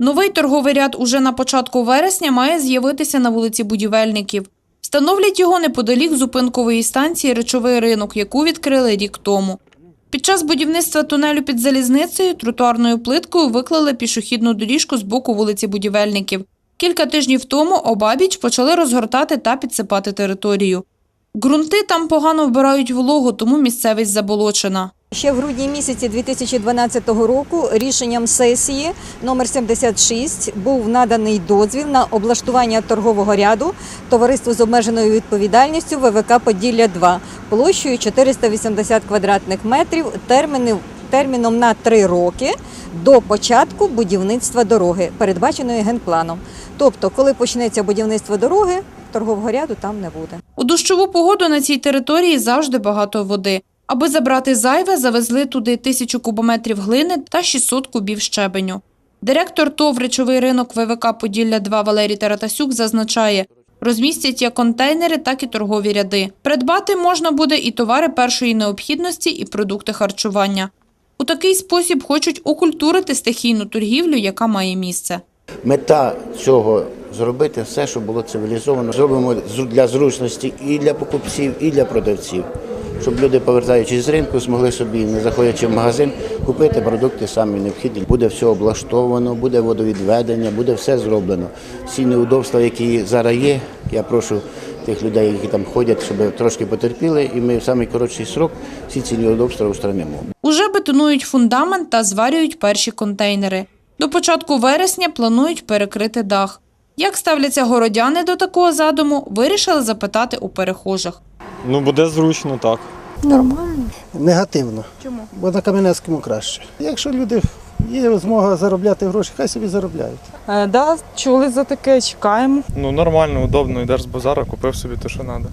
Новий торговий ряд уже на початку вересня має з'явитися на вулиці Будівельників. Встановлять його неподалік зупинкової станції Речовий ринок, яку відкрили рік тому. Під час будівництва тунелю під залізницею тротуарною плиткою виклали пішохідну доріжку з боку вулиці Будівельників. Кілька тижнів тому обабіч почали розгортати та підсипати територію. Ґрунти там погано вбирають вологу, тому місцевість заболочена. Ще в грудні місяці 2012 року рішенням сесії номер 76 був наданий дозвіл на облаштування торгового ряду товариству з обмеженою відповідальністю ВВК Поділля 2 площею 480 квадратних метрів терміном на три роки до початку будівництва дороги, передбаченої генпланом. Тобто, коли почнеться будівництво дороги, торгового ряду там не буде. У дощову погоду на цій території завжди багато води. Аби забрати зайве, завезли туди тисячу кубометрів глини та 600 кубів щебеню. Директор ТОВ «Речовий ринок ВВК Поділля-2 Валерій Таратасюк зазначає, розмістять як контейнери, так і торгові ряди. Придбати можна буде і товари першої необхідності, і продукти харчування. У такий спосіб хочуть окультурити стихійну торгівлю, яка має місце. Мета цього зробити все, щоб було цивілізовано. Зробимо для зручності і для покупців, і для продавців. Щоб люди, повертаючись з ринку, змогли собі, не заходячи в магазин, купити продукти самі необхідні. Буде все облаштовано, буде водовідведення, буде все зроблено. Всі неудобства, які зараз є, я прошу тих людей, які там ходять, щоб трошки потерпіли, і ми в самий коротший срок всі ці неудобства устранимо. Уже бетонують фундамент та зварюють перші контейнери. До початку вересня планують перекрити дах. Як ставляться городяни до такого задуму, вирішили запитати у перехожих. Ну, буде зручно так. Нормально. Негативно. Чому? Бо на Кам'янецькому краще. Якщо люди є змога заробляти гроші, хай собі заробляють. Е, да, чули за таке, чекаємо. Ну, нормально, удобно, йдеш з базара, купив собі те, що треба.